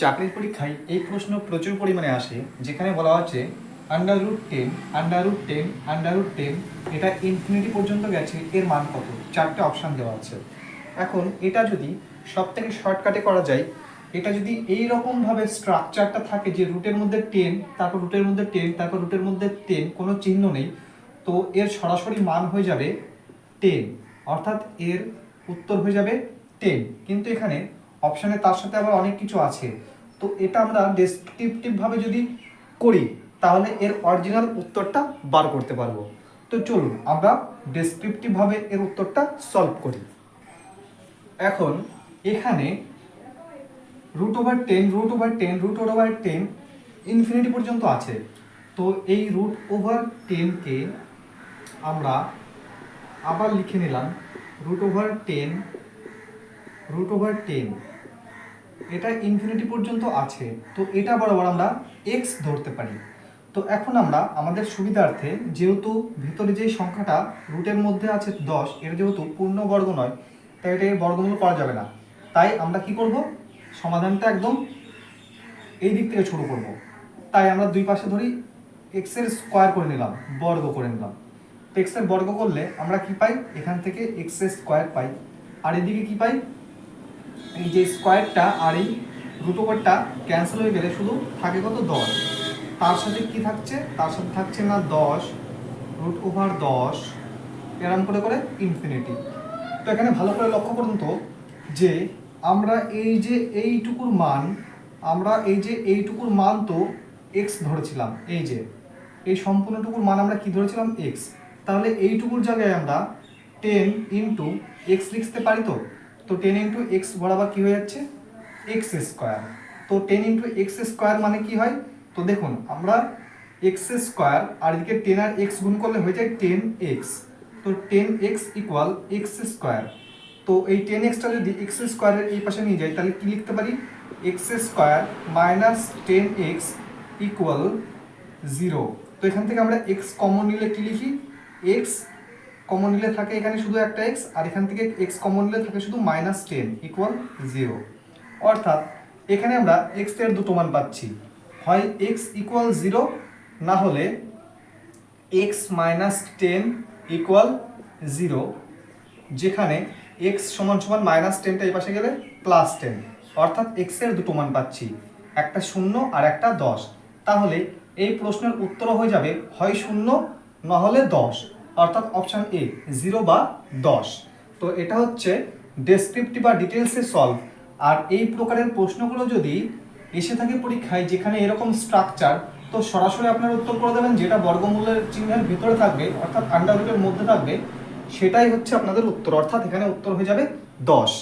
চাকরির পরীক্ষায় এই প্রশ্ন প্রচুর পরিমাণে আসে, যেখানে বলা হচ্ছে under root ten under root ten under root ten এটা ইনফিনিটি পর্যন্ত গেছে, এর মান কত? চারটে অপশান দেওয়া আছে। এখন এটা যদি সব থেকে শর্টকাটে করা যায়, এটা যদি এই রকমভাবে স্ট্রাকচারটা থাকে যে রুটের মধ্যে টেন তারপর রুটের মধ্যে টেন তারপর রুটের মধ্যে টেন কোনো চিহ্ন নেই, তো এর সরাসরি মান হয়ে যাবে টেন অর্থাৎ এর উত্তর হয়ে যাবে টেন কিন্তু এখানে অপশানে তার সাথে আবার অনেক কিছু আছে। তো এটা আমরা ডেসক্রিপটিভভাবে যদি করি, তাহলে এর অরিজিনাল উত্তরটা বার করতে পারব। তো চলুন, আমরা ডেসক্রিপটিভভাবে এর উত্তরটা সলভ করি। এখন এখানে root over ten root over ten root over ten infinity পর্যন্ত আছে। তো এই রুট ওভার টেনকে আমরা আবার লিখে নিলাম root over ten root over ten এটা ইনফিনিটি পর্যন্ত আছে, তো এটা বরাবর আমরা এক্স ধরতে পারি। তো এখন আমরা আমাদের সুবিধার্থে যেহেতু ভিতরে যে সংখ্যাটা রুটের মধ্যে আছে দশ, এটা যেহেতু পূর্ণ বর্গ নয়, তাই এটা বর্গমূল করা যাবে না। তাই আমরা কি করব? সমাধানটা একদম এই দিক থেকে শুরু করব। তাই আমরা দুই পাশে ধরি এক্সের স্কোয়ার করে নিলাম, বর্গ করে নিলাম। তো এক্সের বর্গ করলে আমরা কি পাই? এখান থেকে এক্সের স্কোয়ার পাই। আর এদিকে কি পাই? এই যে স্কোয়ারটা আর এই রুট ক্যান্সেল হয়ে গেলে শুধু থাকে কত দশ। তার সাথে কি থাকছে? তার সাথে থাকছে না দশ রুট ওভার দশ, এরম করে করে ইনফিনিটি তো এখানে ভালো করে লক্ষ্য করুন তো, যে আমরা এই যে এইটুকুর মান, আমরা এই যে এইটুকুর মান তো এক্স ধরেছিলাম, এই যে। এই সম্পূর্ণটুকুর মান আমরা কি ধরেছিলাম? এক্স তাহলে এইটুকুর জায়গায় আমরা টেন ইন্টু এক্স লিখতে পারি তো? তো টেন ইন্টু এক্স বরাবর কি হয়ে যাচ্ছে? এক্স স্কোয়ার তো টেন ইন্টু এক্স স্কোয়ার মানে কি হয়? তো দেখুন, আমরা এক্স স্কোয়ার আর এদিকে টেন আর এক্স গুণ করলে হয়ে যায় টেন এক্স তো ten x equal x square তো এই টেন এক্সটা যদি এক্স স্কোয়ারের এই পাশে নিয়ে যাই, তাহলে কি লিখতে পারি? X square minus ten x equal zero তো এখান থেকে আমরা এক্স কমন নিলে কি লিখি? এক্স কমন নিলে থাকে এখানে শুধু একটা এক্স আর এখান থেকে এক্স কমন নিলে থাকে শুধু মাইনাস টেন ইকুয়াল জিরো অর্থাৎ এখানে আমরা এক্সের দুটো মান পাচ্ছি। হয় এক্স ইকুয়াল জিরো না হলে x minus ten equal zero যেখানে এক্স সমান সমান মাইনাস টেনটা এই পাশে গেলে প্লাস টেন অর্থাৎ এক্সের দুটো মান পাচ্ছি, একটা শূন্য আর একটা দশ। তাহলে এই প্রশ্নের উত্তর হয়ে যাবে, হয় শূন্য, না হলে দশ। অর্থাৎ অপশান এ জিরো বা দশ। তো এটা হচ্ছে ডেসক্রিপটিভ বা ডিটেলসে সলভ আর এই প্রকারের প্রশ্নগুলো যদি এসে থাকে পরীক্ষায় যেখানে এরকম স্ট্রাকচার তো সরাসরি আপনার উত্তর করে দেবেন যেটা বর্গমূলের চিহ্নের ভিতরে থাকবে, অর্থাৎ আন্ডার রুটের মধ্যে থাকবে, সেটাই হচ্ছে আপনাদের উত্তর। অর্থাৎ এখানে উত্তর হয়ে যাবে দশ।